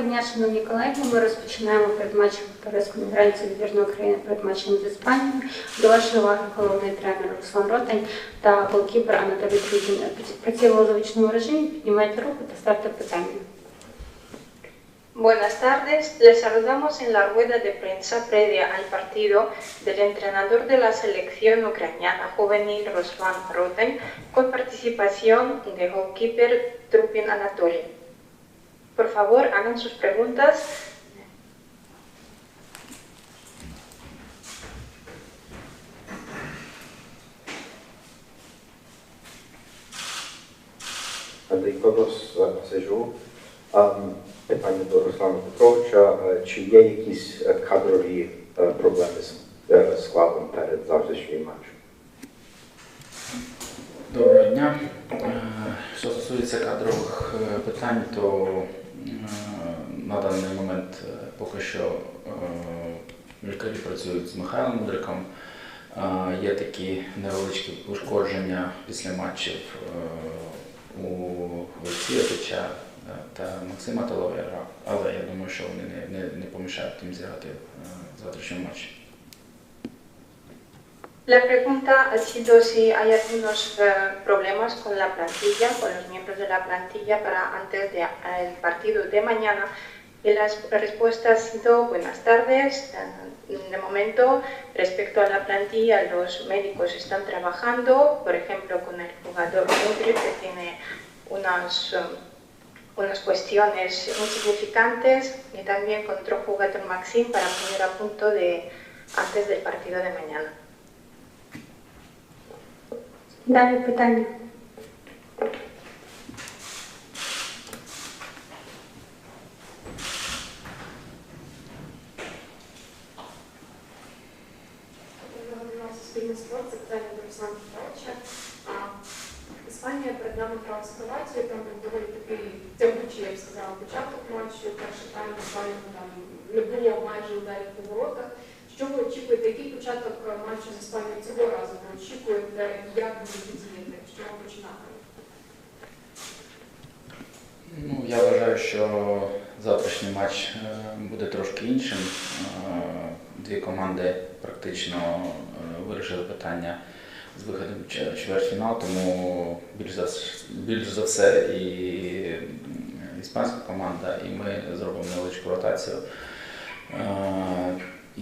Доброго дня, шановні колеги. Ми розпочинаємо передматчеву туристську міграцію збірної України перед матчем з Іспанією. До вашої уваги головний тренер Руслан Ротань та голкіпер Анатолій Трудін. Працюємо у звичному режимі, піднімайте руку та ставте питання. Buenas tardes, les saludamos en la rueda de prensa previa al partido del entrenador de la selección ucraniana juvenil Ruslan Roten con participación de goalkeeper Trupin Anatoly. Por favor, hagan sus preguntas. Андрій Кодос сижу. Ем, Питання до Руслана Петровича. Е, Чи є якісь е, кадрові е, проблеми з е, складом перед завтрашнім матчем? Доброго дня. Е, Що стосується кадрових е, питань, то е, на даний момент поки що лікарі працюють з Михайлом Мудриком. Є такі невеличкі ушкодження після матчів у Олексія Печа та Максима Талавера, але я думаю, що вони не, не, не помішають їм зіграти в завтрашньому матчі. La pregunta ha sido si hay algunos eh, problemas con la plantilla, con los miembros de la plantilla para antes del partido de mañana. Y la respuesta ha sido buenas tardes. Eh, De momento, respecto a la plantilla, los médicos están trabajando, por ejemplo, con el jugador Mudrik, que tiene unas, eh, unas cuestiones insignificantes, y también con otro jugador Maxim para poner a punto de, antes del partido de mañana. Далі питання. Суспільний спорт, запитання до Руслана Петровича. Іспанія перед нами там був доволі такий тягучий, я б сказала, початок матчу. Перший тайм буквально там не було майже ударів по воротах. Що ви очікуєте? Який початок матчу з Іспанією цього разу ви очікуєте? Як будете діяти? Що ви починати? Ну, я вважаю, що завтрашній матч е, буде трошки іншим. Е, Дві команди практично е, вирішили питання з виходом чвертьфінал, тому більш за, більш за все і іспанська команда, і ми зробимо невеличку ротацію. І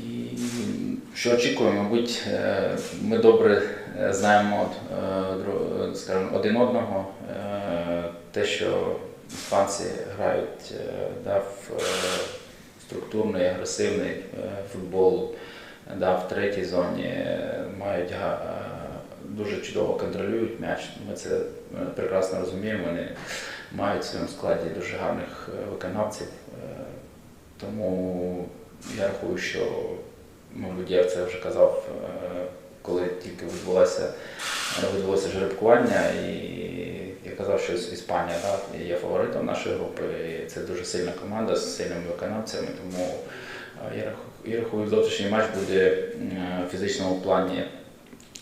що очікуємо, мабуть, е, ми добре е, знаємо е, скажімо, один одного. Те, що іспанці грають да, в структурний, агресивний футбол, да, в третій зоні мають дуже чудово контролюють м'яч. Ми це прекрасно розуміємо. Вони мають в своєму складі дуже гарних виконавців. Тому я рахую, що, мабуть, я це вже казав, е, коли тільки відбулося, відбулося жеребкування, і я казав, що Іспанія да, є фаворитом нашої групи. І це дуже сильна команда з сильними виконавцями. Тому е, я рахую, я рахую, завтрашній матч буде е, в фізичному плані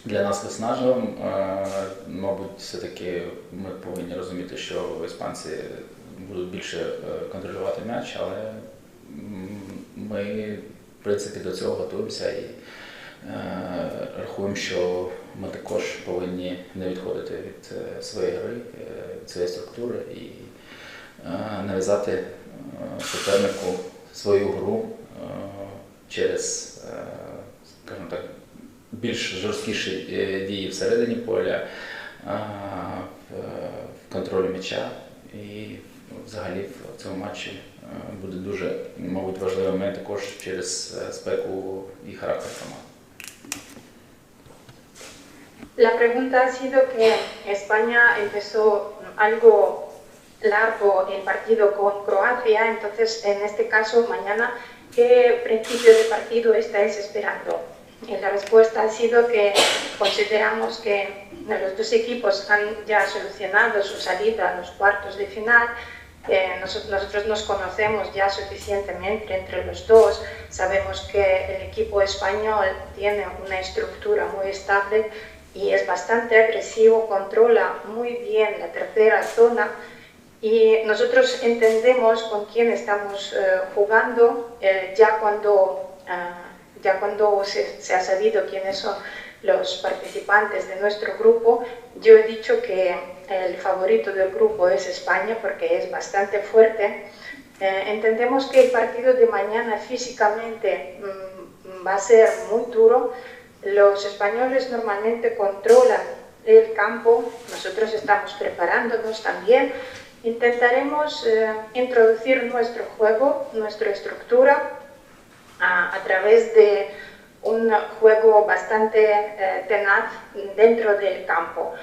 для нас виснажливим. Е, Мабуть, все-таки ми повинні розуміти, що іспанці будуть більше е, контролювати м'яч, але ми, в принципі, до цього готуємося і е, рахуємо, що ми також повинні не відходити від е, своєї гри, е, від своєї структури і нав'язати супернику свою гру через, скажімо так, більш жорсткіші дії всередині поля, в контролі м'яча. І взагалі в цьому матчі е, буде дуже, мабуть, важливий момент також через е, спеку і характер команд. La pregunta ha sido que España empezó algo largo el partido con Croacia, entonces en este caso mañana, ¿qué principio de partido estáis esperando? Y la respuesta ha sido que consideramos que los dos equipos han ya solucionado su salida a los cuartos de final. eh, nos- nosotros nos conocemos ya suficientemente entre los dos, sabemos que el equipo español tiene una estructura muy estable y es bastante agresivo, controla muy bien la tercera zona y nosotros entendemos con quién estamos eh, jugando eh, ya cuando, ah, ya cuando se, se ha sabido quiénes son los participantes de nuestro grupo. Yo he dicho que el favorito del grupo es España porque es bastante fuerte. Eh, entendemos que el partido de mañana físicamente mm, va a ser muy duro. Los españoles normalmente controlan el campo, nosotros estamos preparándonos también. Intentaremos eh, introducir nuestro juego, nuestra estructura a, través de un juego bastante eh, tenaz dentro del campo,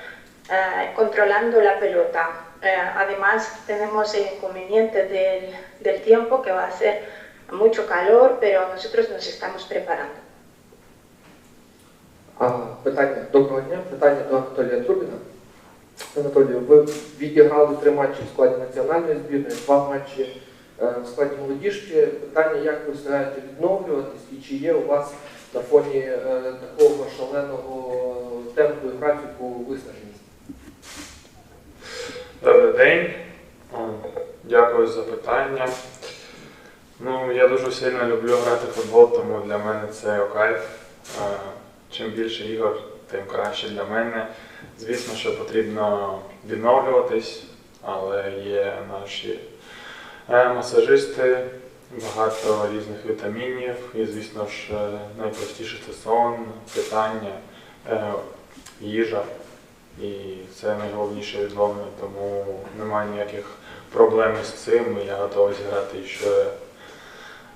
eh, controlando la pelota. Eh, además, tenemos el inconveniente del, del tiempo, que va a ser mucho calor, pero nosotros nos estamos preparando. А, питання доброго дня. Питання до Анатолія Трубіна. Анатолію, ви відіграли три матчі в складі національної збірної, два матчі е, в складі молодіжки. Питання, як ви встигаєте відновлюватись і чи є у вас на фоні е, такого шаленого темпу і графіку виснаженість? Добрий день. Дякую за питання. Ну, я дуже сильно люблю грати в футбол, тому для мене це кайф. Е, Чим більше ігор, тим краще для мене. Звісно, що потрібно відновлюватись, але є наші е, масажисти, багато різних вітамінів, і, звісно ж, е, найпростіше це сон, питання, їжа. І це найголовніше відновлення, тому немає ніяких проблем з цим. і Я готовий зіграти ще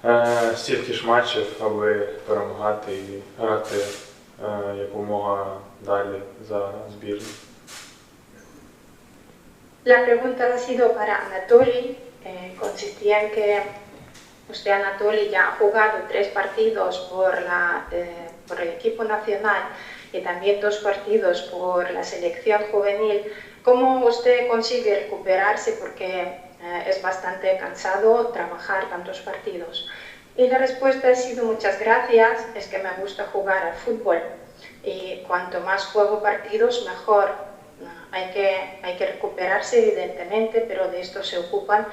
е, стільки ж матчів, аби перемагати і грати е, якомога далі за збірну. La pregunta ha sido para Anatoly. eh, consistía en que usted, Anatoly, ya ha jugado tres partidos por, la, eh, por el equipo nacional también dos partidos por la selección juvenil. ¿Cómo usted consigue recuperarse? Porque eh, es bastante cansado trabajar tantos partidos. Y la respuesta ha sido muchas gracias, es que me gusta jugar al fútbol y cuanto más juego partidos mejor. No, Hay que, hay que recuperarse evidentemente, pero de esto se ocupan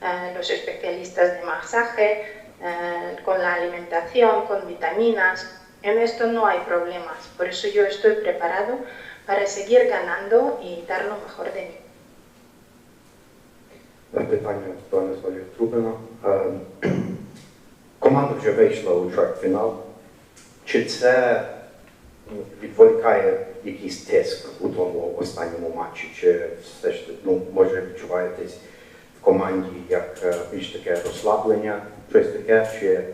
eh, los especialistas de masaje, eh, con la alimentación, con vitaminas. En esto no hay problemas, por eso yo estoy preparado para seguir ganando y dar lo mejor de mí. Питання до Анатолія Трубина. Команда вже вийшла у чвертьфінал. Чи це відволікає якийсь тиск у тому останньому матчі? Чи все ж ну, може відчуваєтесь в команді як е, більш таке розслаблення, щось таке, чи е,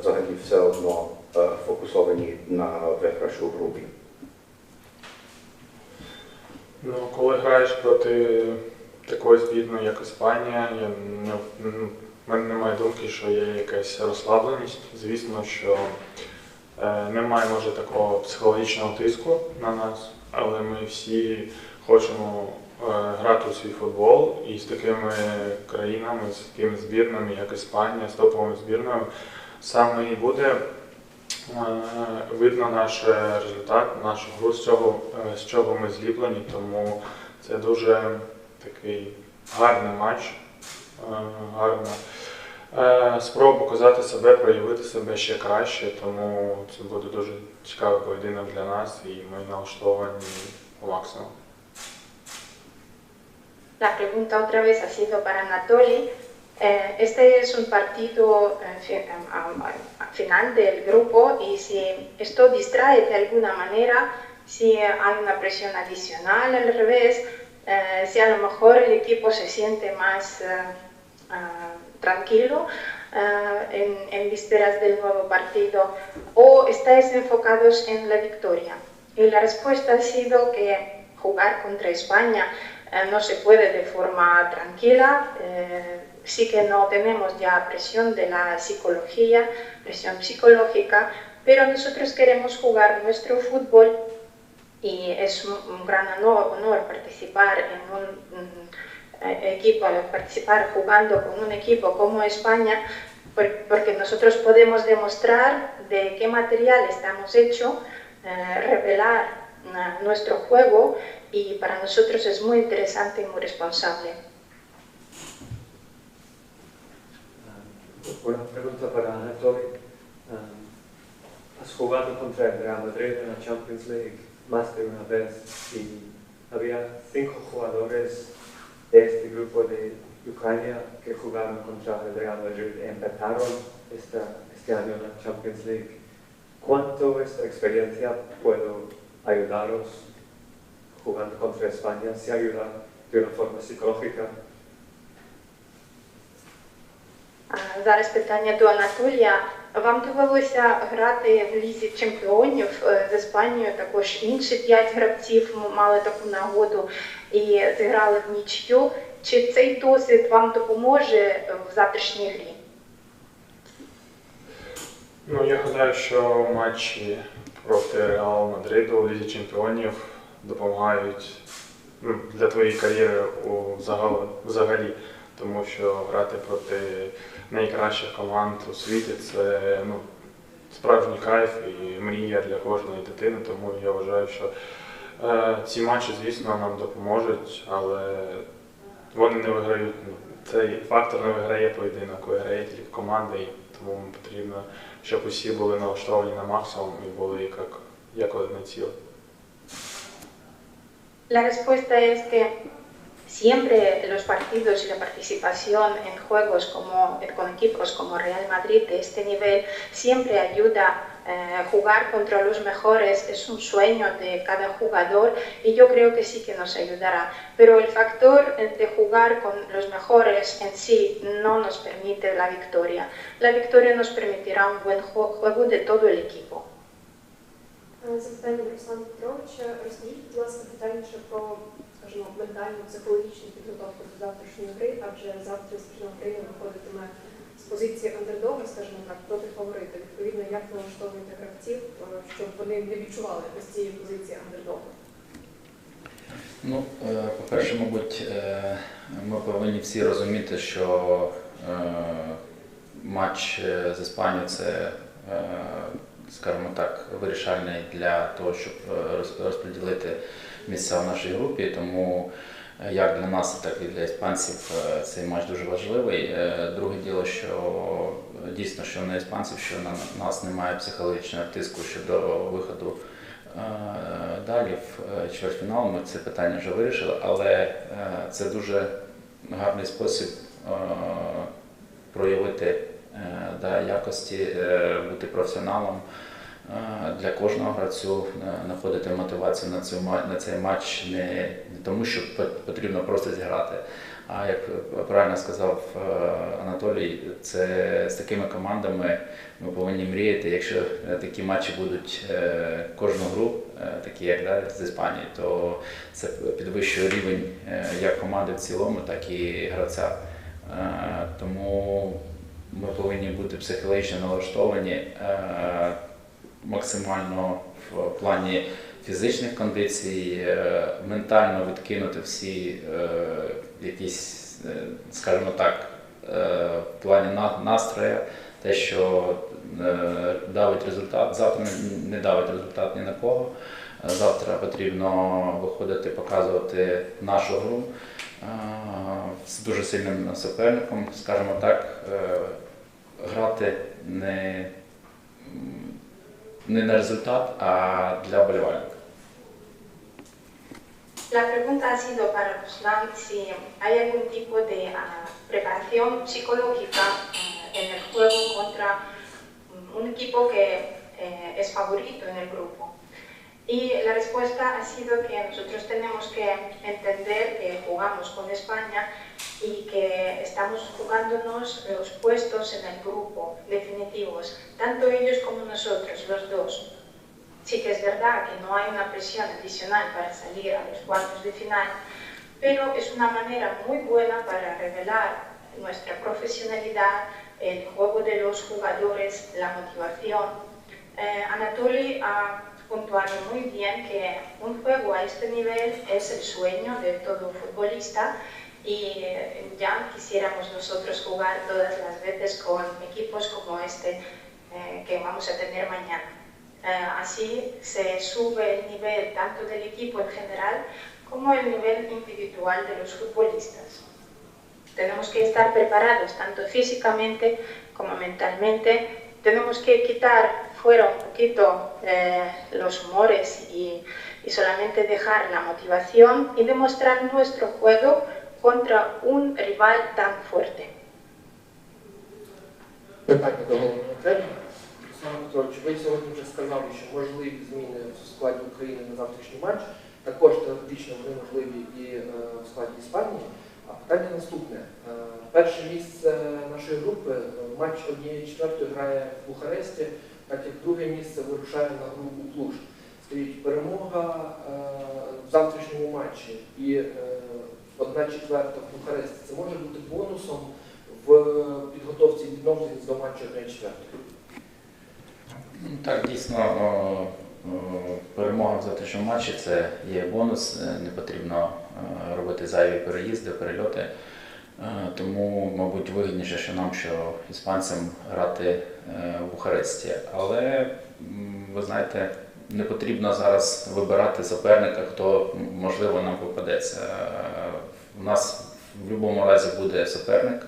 взагалі все одно фокусовані на виграшу в групі? Ну, коли граєш проти такої збірної, як Іспанія, я не, в мене немає думки, що є якась розслабленість. Звісно, що е, немає може такого психологічного тиску на нас, але ми всі хочемо е, грати у свій футбол і з такими країнами, з такими збірними, як Іспанія, з топовою збірною, саме і буде Е, видно наш е, результат, нашу гру, з чого, е, з чого ми зліплені, тому це дуже такий гарний матч, е, гарна е, спроба показати себе, проявити себе ще краще, тому це буде дуже цікавий поєдинок для нас і ми налаштовані по максимуму. La pregunta otra vez ha sido para Anatoly. Este es un partido am- final del grupo y si esto distrae de alguna manera, si hay una presión adicional al revés, eh, si a lo mejor el equipo se siente más eh, ah, tranquilo eh, en, en vísperas del nuevo partido o estáis enfocados en la victoria. Y la respuesta ha sido que jugar contra España eh, no se puede de forma tranquila. Sí que no tenemos ya presión de la psicología, presión psicológica, pero nosotros queremos jugar nuestro fútbol y es un, gran honor, participar en un, eh, equipo, participar jugando con un equipo como España, por- porque nosotros podemos demostrar de qué material estamos hechos, eh, revelar eh, nuestro juego y para nosotros es muy interesante y muy responsable. Una pregunta para Anatoly. Um, has jugado contra el Real Madrid en la Champions League más de una vez y había cinco jugadores de este grupo de Ucrania que jugaron contra el Real Madrid empataron esta, este año en la Champions League. ¿Cuánto esta experiencia puede ayudaros jugando contra España? ¿Se ayuda de una forma psicológica? Зараз питання до Анатолія. Вам довелося грати в лізі чемпіонів е, з Іспанією. Також інші п'ять гравців мали таку нагоду і зіграли в нічю. Чи цей досвід вам допоможе в завтрашній грі? Ну, я гадаю, що матчі проти Реал Мадриду у Лізі Чемпіонів допомагають ну, для твоєї кар'єри взагалі. Тому що грати проти найкращих команд у світі це ну, справжній кайф і мрія для кожної дитини. Тому я вважаю, що е, ці матчі, звісно, нам допоможуть, але вони не виграють. Ну, цей фактор не виграє поєдинок, виграє тільки команда, і тому потрібно, щоб усі були налаштовані на максимум і були як, як одне ціле. La respuesta es que siempre los partidos y la participación en juegos como, con equipos como Real Madrid de este nivel siempre ayuda a jugar contra los mejores, es un sueño de cada jugador y yo creo que sí que nos ayudará. Pero el factor de jugar con los mejores en sí no nos permite la victoria. La victoria nos permitirá un buen jue- juego de todo el equipo. Е, Запитання до Руслана Петровича. Розкажіть, будь ласка, детальніше про, скажімо, ментальну психологічну підготовку до завтрашньої гри, адже завтра збірна України виходитиме з позиції андердога, скажімо так, проти фаворита. Відповідно, як налаштовуєте гравців, е, щоб вони не відчували ось цієї позиції андердога? Ну, е, по-перше, мабуть, е, ми повинні всі розуміти, що е, матч е, з Іспанією це, е, скажімо так, вирішальний для того, щоб е, розподілити місця в нашій групі. Тому е, як для нас, так і для іспанців е, цей матч дуже важливий. Друге діло, що дійсно, що на іспанців, що на нас немає психологічного тиску щодо виходу Далі в чвертьфінал ми це питання вже вирішили, але це дуже гарний спосіб проявити да, якості, е, бути професіоналом е, для кожного гравцю, е, знаходити мотивацію на, цю, на цей матч не, тому, що потрібно просто зіграти. А як правильно сказав е, Анатолій, це з такими командами ми повинні мріяти. Якщо е, такі матчі будуть е, кожну гру, е, такі як да, з Іспанії, то це підвищує рівень е, як команди в цілому, так і гравця. Е, Тому ми повинні бути психологічно налаштовані е, максимально в плані фізичних кондицій, е, ментально відкинути всі е, якісь, скажімо так, в плані на- настрою, те, що давить результат, завтра не- давить результат ні на кого. Завтра потрібно виходити, показувати нашу гру з дуже сильним суперником, скажімо так, е, грати не, не на результат, а для вболівальника. La pregunta ha sido para Ruslan si hay algún tipo de ah, preparación psicológica eh, en el juego contra mm, un equipo que eh, es favorito en el grupo. Y la respuesta ha sido que nosotros tenemos que entender que jugamos con España y que estamos jugándonos los puestos en el grupo definitivos, tanto ellos como nosotros, los dos. Sí que es verdad que no hay una presión adicional para salir a los cuartos de final, pero es una manera muy buena para revelar nuestra profesionalidad, el juego de los jugadores, la motivación. Eh, Anatoly ha puntuado muy bien que un juego a este nivel es el sueño de todo futbolista y eh, ya quisiéramos nosotros jugar todas las veces con equipos como este eh, que vamos a tener mañana. Eh, así se sube el nivel tanto del equipo en general como el nivel individual de los futbolistas. Tenemos que estar preparados tanto físicamente como mentalmente. Tenemos que quitar fuera un poquito eh, los humores y, y solamente dejar la motivación y demostrar nuestro juego contra un rival tan fuerte. Питання до головного тренера. Руслан Петрович, ви сьогодні вже сказали, що можливі зміни в складі України на завтрашній матч. Також теоретично вони можливі і е, в складі Іспанії. А питання наступне. Е, Перше місце нашої групи, е, матч однієї четвертої грає в Бухаресті, так як друге місце вирушає на гру у Клуж. Скажіть, перемога е, в завтрашньому матчі і е, одна четверта в Бухаресті це може бути бонусом в підготовці і відновленні до матчу 1 четвертої. Так, дійсно, перемога в завтрашньому матчі це є бонус. Е, Не потрібно е, робити зайві переїзди, перельоти. Е, Тому, мабуть, вигідніше, що нам, що іспанцям грати е, в Бухаресті. Але ви знаєте, не потрібно зараз вибирати суперника, хто можливо нам попадеться. Е, У нас в будь-якому разі буде суперник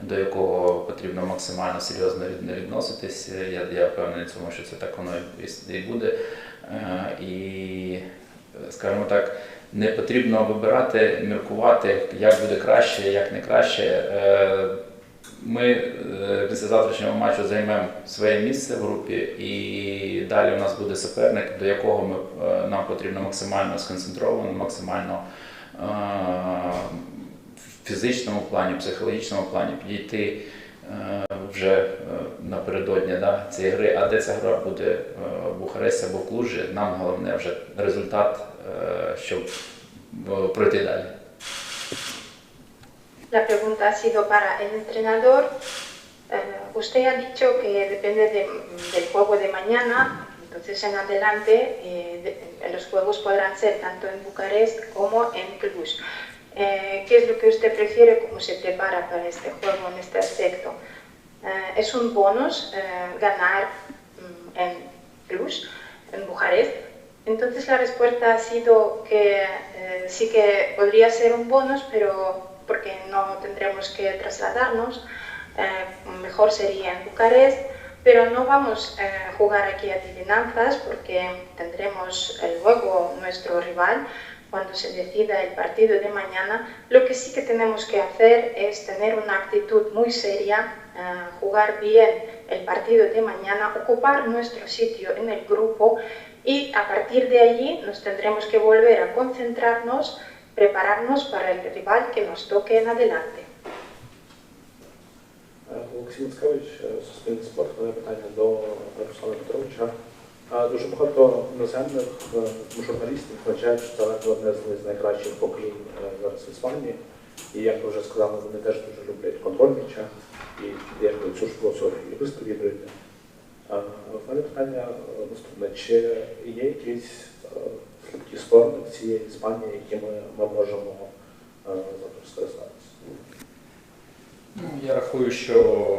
до якого потрібно максимально серйозно від- відноситись. Я, я впевнений в цьому, що це так воно і, буде. Е, І, скажімо так, не потрібно вибирати, міркувати, як буде краще, як не краще. Е, Ми е, після завтрашнього матчу займемо своє місце в групі, і далі у нас буде суперник, до якого ми, е, нам потрібно максимально сконцентровано, максимально в фізичному плані, психологічному плані підійти вже е, напередодні да, цієї гри. А де ця гра буде е, в Бухаресті або Клужі, нам головне вже результат, е, щоб е, пройти далі. La pregunta ha sido para el entrenador. Eh, usted ha dicho que depende de- del juego de mañana, entonces en adelante eh, de- los juegos podrán ser tanto en Bucarest como en Cluj. Eh, ¿Qué es lo que usted prefiere? ¿Cómo se prepara para este juego en este aspecto? Eh, ¿Es un bonus eh, ganar mm, en Cluj, en Bucarest? Entonces la respuesta ha sido que eh, sí que podría ser un bonus, pero porque no tendremos que trasladarnos, eh, mejor sería en Bucarest, pero no vamos eh, a jugar aquí adivinanzas porque tendremos eh, luego nuestro rival cuando se decida el partido de mañana. Lo que sí que tenemos que hacer es tener una actitud muy seria, eh, jugar bien el partido de mañana, ocupar nuestro sitio en el grupo y a partir de allí nos tendremos que volver a concentrarnos, prepararnos para el rival que nos toque en adelante. Олексій Мицкевич, Суспільний спорт, мене питання до Руслана Петровича. Дуже багато іноземних е, журналістів вважають, що це одне з найкращих поколінь е, зараз в Іспанії. І як ви вже сказали, вони теж дуже люблять контроль м'яча і якби цю ж філософію ви сповідуєте. Е, В мене питання е, наступне, чи є якісь слабкі сторони цієї Іспанії, якими ми можемо е, завтра скористатися? Ну, я рахую, що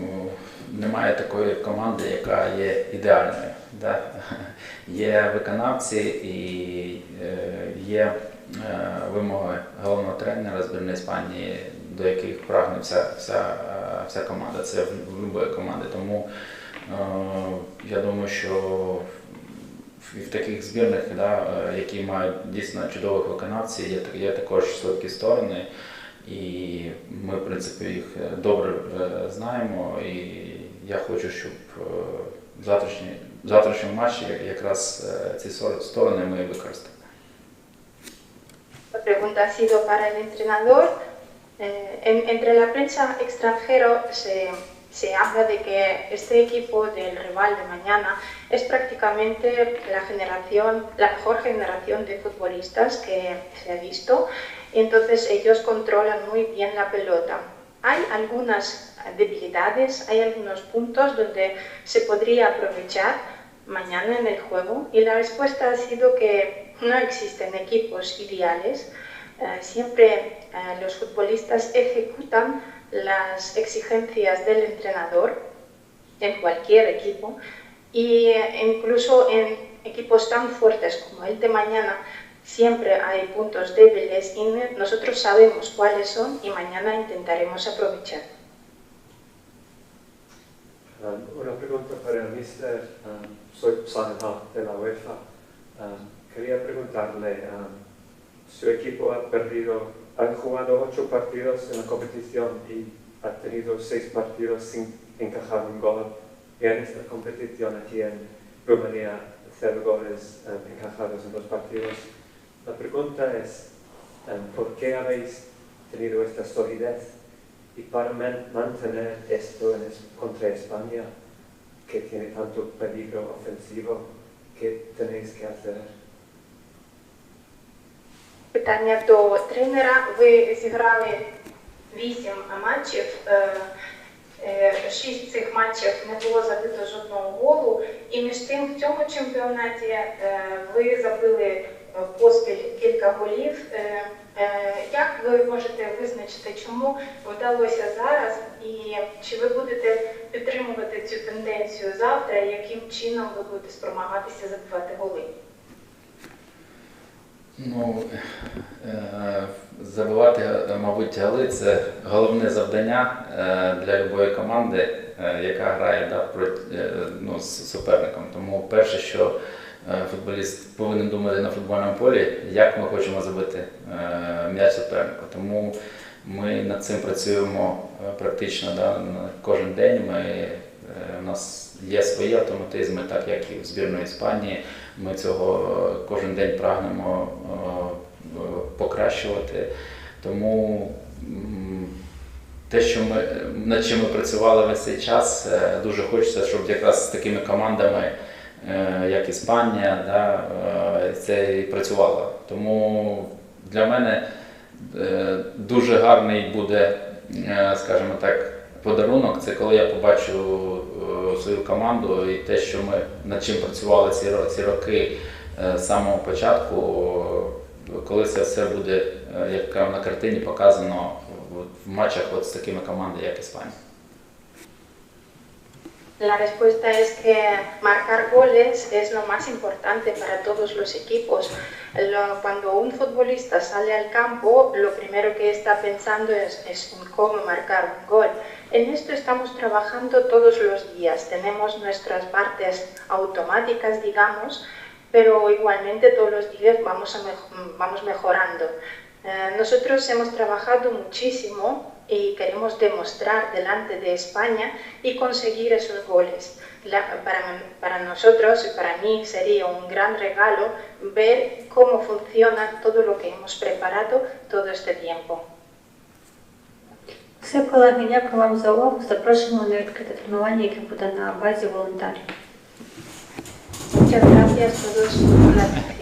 ну, немає такої команди, яка є ідеальною. Да? Є виконавці і е, є е, вимоги головного тренера збірної Іспанії, до яких прагне вся, вся, е, вся команда. Це будь-якої команди. Тому я думаю, що в таких збірних, да, які мають дійсно чудових виконавців, є, є також слабкі сторони. І ми, в принципі, їх е, добре е, знаємо. І я хочу, щоб е, в завтрашній, в завтрашньому матчі якраз е, ці сор- сторони ми використали. La pregunta ha sido para el entrenador. Eh, en- entre la prensa extranjero se, se habla de que este equipo del rival de mañana es prácticamente la generación, la mejor generación de futbolistas que se ha visto. Entonces ellos controlan muy bien la pelota. Hay algunas debilidades, hay algunos puntos donde se podría aprovechar mañana en el juego y la respuesta ha sido que no existen equipos ideales. Eh, siempre eh, los futbolistas ejecutan las exigencias del entrenador en cualquier equipo y eh, incluso en equipos tan fuertes como el de mañana siempre hay puntos débiles y nosotros sabemos cuáles son y mañana intentaremos aprovechar. Um, una pregunta para el mister. Um, soy Sanha de la UEFA. Um, quería preguntarle, um, su equipo ha perdido, han jugado ocho partidos en la competición y ha tenido seis partidos sin encajar un gol. Y en esta competición aquí en Rumanía, cero goles um, encajados en los partidos. La pregunta es, um, ¿por qué habéis tenido esta solidez? Y para man- mantener esto en contra España, que tiene tanto peligro ofensivo, ¿qué tenéis que hacer? Питання до тренера. Ви зіграли вісім матчів. е, е, Шість цих матчів не було забито жодного голу. І між тим в цьому чемпіонаті е, ви забили е, поспіль кілька голів. Е, е, Як ви можете визначити, чому вдалося зараз, і чи ви будете підтримувати цю тенденцію завтра, яким чином ви будете спромагатися забивати голи? Ну, е, забивати, е, мабуть, голи це головне завдання е, для будь-якої команди, е, яка грає да, проти, е, ну, з суперником. Тому перше, що е, футболіст повинен думати на футбольному полі, як ми хочемо забити е, м'яч супернику. Тому ми над цим працюємо е, практично да, кожен день. Ми, е, у нас є свої автоматизми, так як і в збірної Іспанії. Ми цього е, кожен день прагнемо е, е, покращувати. Тому те, що ми над чим ми працювали весь цей час, е, дуже хочеться, щоб якраз з такими командами, е, як Іспанія, да, е, це і працювало. Тому для мене е, дуже гарний буде, е, скажімо так, подарунок. Це коли я побачу е, свою команду і те, що ми над чим працювали ці, роки е, з самого початку, е, коли це все буде, е, як на картині показано в матчах от з такими командами, як Іспанія. La respuesta es que marcar goles es lo más importante para todos los equipos. Cuando un futbolista sale al campo, lo primero que está pensando es, cómo marcar un gol. En esto estamos trabajando todos los días. Tenemos nuestras partes automáticas, digamos, pero igualmente todos los días vamos, vamos mejorando. Eh, nosotros hemos trabajado muchísimo y queremos demostrar delante de España y conseguir esos goles. La- para, para nosotros y para mí sería un gran regalo ver cómo funciona todo lo que hemos preparado todo este tiempo. Все, колеги, дякую вам за увагу. Запрошуємо на відкрите тренування, яке буде на базі волонтерів. Muchas gracias a todos